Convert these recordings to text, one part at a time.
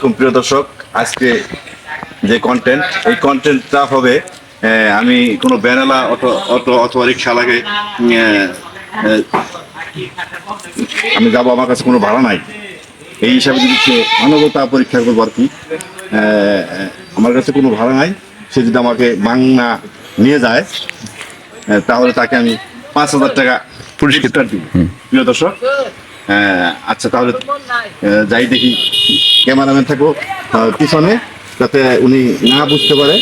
আলাইকুম প্রিয় দর্শক। আজকে যে কন্টেন্ট এই কন্টেন্টটা হবে আমি কোনো ব্যানালা অটো অটো অথবা রিক্সা লাগে আমি যাব আমার কাছে কোনো ভাড়া নাই। এই হিসাবে যদি সে মানবতা পরীক্ষা করব আর কি আমার কাছে কোনো ভাড়া নাই। সে যদি আমাকে বাংলা নিয়ে যায় তাহলে তাকে আমি পাঁচ হাজার টাকা পুরস্কার দিই প্রিয় দর্শক আচ্ছা তাহলে যাই দেখি ক্যামেরাম্যান থাকব পিছনে যাতে উনি না বুঝতে পারে।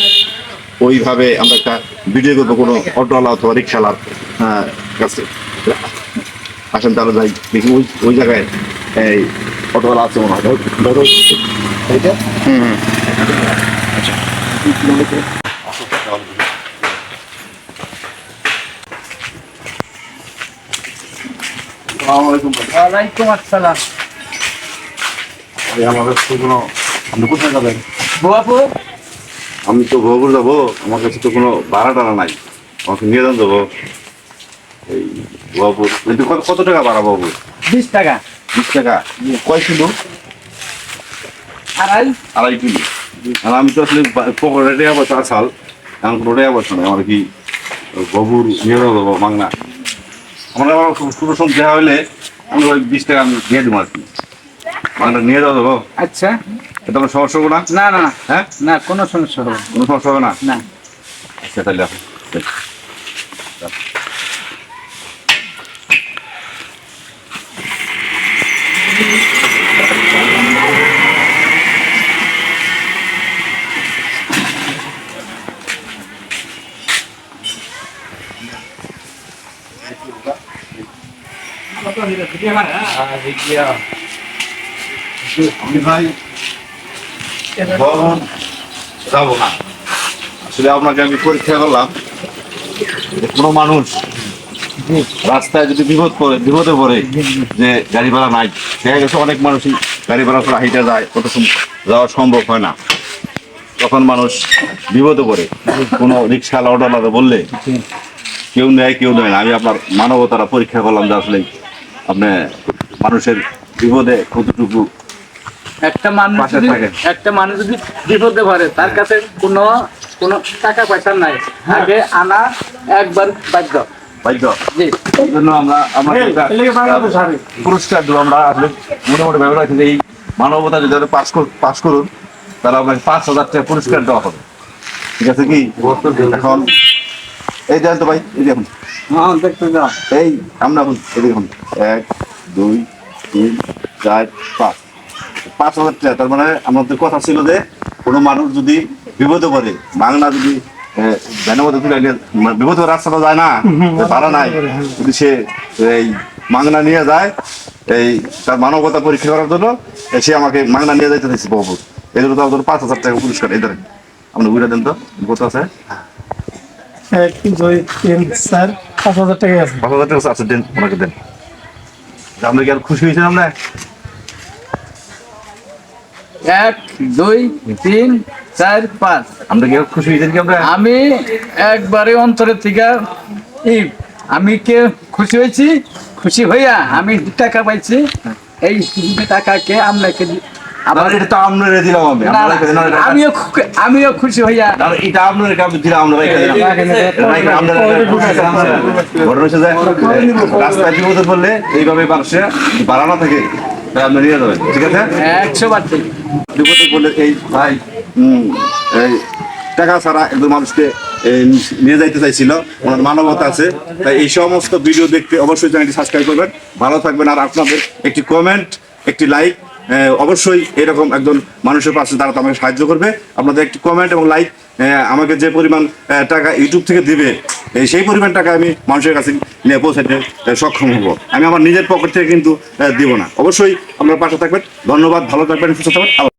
ওইভাবে আমরা একটা ভিডিও করব কোনো অটোওয়ালা অথবা রিক্সাওয়ালার আহ, কাছে। আসেন তাহলে যাই দেখি ওই ওই জায়গায় এই অটোওয়ালা আছে মনে হয়। ধরো, ধরো এইটা আসসালামু আলাইকুম ভাই। ওয়ালাইকুম আসসালাম। ভাই, আমাদের তো কোনো আপনি কোথায় যাবেন? বাবু আমি তো ভোগপুর যাব। আমার কাছে তো কোনো ভাড়া টাড়া নাই। আমাকে নিয়ে যান যাব এই তো কত কত টাকা ভাড়া বাবু বিশ টাকা। বিশ টাকা? কয় কিলো? আড়াই। আড়াই কিলো। আর আমি তো আসলে পকেটে টাকা পয়সা আসাল এখন কোনো টাকা পয়সা নেই। আমার কি ববুর নিয়ে যাব বাংলা আমার আবার কোনো সব দেওয়া হলে আমি ওই বিশ টাকা আমি দিয়ে দেবো আর কি। মানে নিয়ে যাওয়া যাব আচ্ছা। এটা কোনো সমস্যা হবে না? না না না। হ্যাঁ? না কোনো সমস্যা হবে কোনো সমস্যা হবে না? না। আচ্ছা তাহলে আসুন। আসলে আপনাকে আমি পরীক্ষা করলাম কোনো মানুষ রাস্তায় যদি বিপদ পড়ে, বিপদে পড়ে, যে গাড়ি ভাড়া নাই দেখা গেছে অনেক মানুষই গাড়ি ভাড়া করে হাইটে যায় কত যাওয়া সম্ভব হয় না তখন মানুষ বিপদে পড়ে, কোনো রিক্সা অটোওয়ালা বললে কেউ নেয় কেউ নেয় না। আমি আপনার মানবতারা পরীক্ষা করলাম যে আসলে আপনি মানুষের বিপদে কতটুকু একটা মানুষ যদি থাকে। একটা মানুষ যদি বিপদে পারে তার কাছে কোনো কোনো টাকা পয়সা নাই। আগে আনা একবার বাধ্য। বাধ্য? জি। এই জন্য আমরা আমরা পুরস্কার দেবো আমরা। আসলে মোটামুটি ব্যবহার এই মানবতা যদি পাস পাস করুন তাহলে আপনাকে পাঁচ হাজার টাকা পুরস্কার দেওয়া হবে। ঠিক আছে কি? এখন এই দেন তো ভাই এই দেখুন। হ্যাঁ এই আমরা এখন এই দেখুন। এক দুই তিন চার পাঁচ। পাঁচ হাজার টাকা তার মানে আমাদের কথা ছিল যে কোনো মানুষ যদি বিপদে পড়ে বাংলা যদি ভ্যানের মধ্যে তুলে নিয়ে বিপদে রাস্তাটা যায় না ভাড়া নাই। যদি সে এই মাংনা নিয়ে যায় এই তার মানবতা পরীক্ষা করার জন্য সে আমাকে মাংনা নিয়ে যাইতে দিয়েছে বহু। এই জন্য তো আমাদের পাঁচ হাজার টাকা পুরস্কার এই ধরেন। আপনি বুঝে দেন তো কত আছে? এক দুই তিন চার পাঁচ হাজার টাকা আছে। পাঁচ হাজার টাকা আছে দেন ওনাকে দেন। আপনি কি আর খুশি হয়েছেন আমরা? এক দুই তিন চার পাঁচ। আমরা কি খুশি হয়েছেন কি আমরা? আমি একবারে অন্তরের থেকে এই আমি কে খুশি হয়েছি? খুশি হইয়া আমি টাকা পাইছি। এই দুটো টাকাকে আপনাকে দি- এটা তো আপনার দিলাম আমি? আপনার আমিও আমিও খুশি হইয়া এটা আপনার রেখে আমি দিলাম আমরা দিলাম? আপনার। ঘটনা হচ্ছে যে, রাস্তায় বিপদে পড়লে এইভাবে মানুষে বাড়ানো থাকে তাই আপনি নিয়ে যাবেন ঠিক আছে? একশো বার ঠিক। বিপদে পড়লে এই ভাই এই টাকা ছাড়া একজন মানুষকে নিয়ে যাইতে চাইছিল ওনার মানবতা আছে। তাই এই সমস্ত ভিডিও দেখতে অবশ্যই চ্যানেলটি সাবস্ক্রাইব করবেন। ভালো থাকবেন আর আপনাদের একটি কমেন্ট একটি লাইক অবশ্যই এরকম একজন মানুষের পাশে তারা তো আমাকে সাহায্য করবে। আপনাদের একটি কমেন্ট এবং লাইক আমাকে যে পরিমাণ টাকা ইউটিউব থেকে দিবে সেই পরিমাণ টাকা আমি মানুষের কাছে নিয়ে পৌঁছাতে সক্ষম হব। আমি আমার নিজের পকেট থেকে কিন্তু দিব না। অবশ্যই আপনার পাশে থাকবেন। ধন্যবাদ, ভালো থাকবেন, সুস্থ থাকবেন।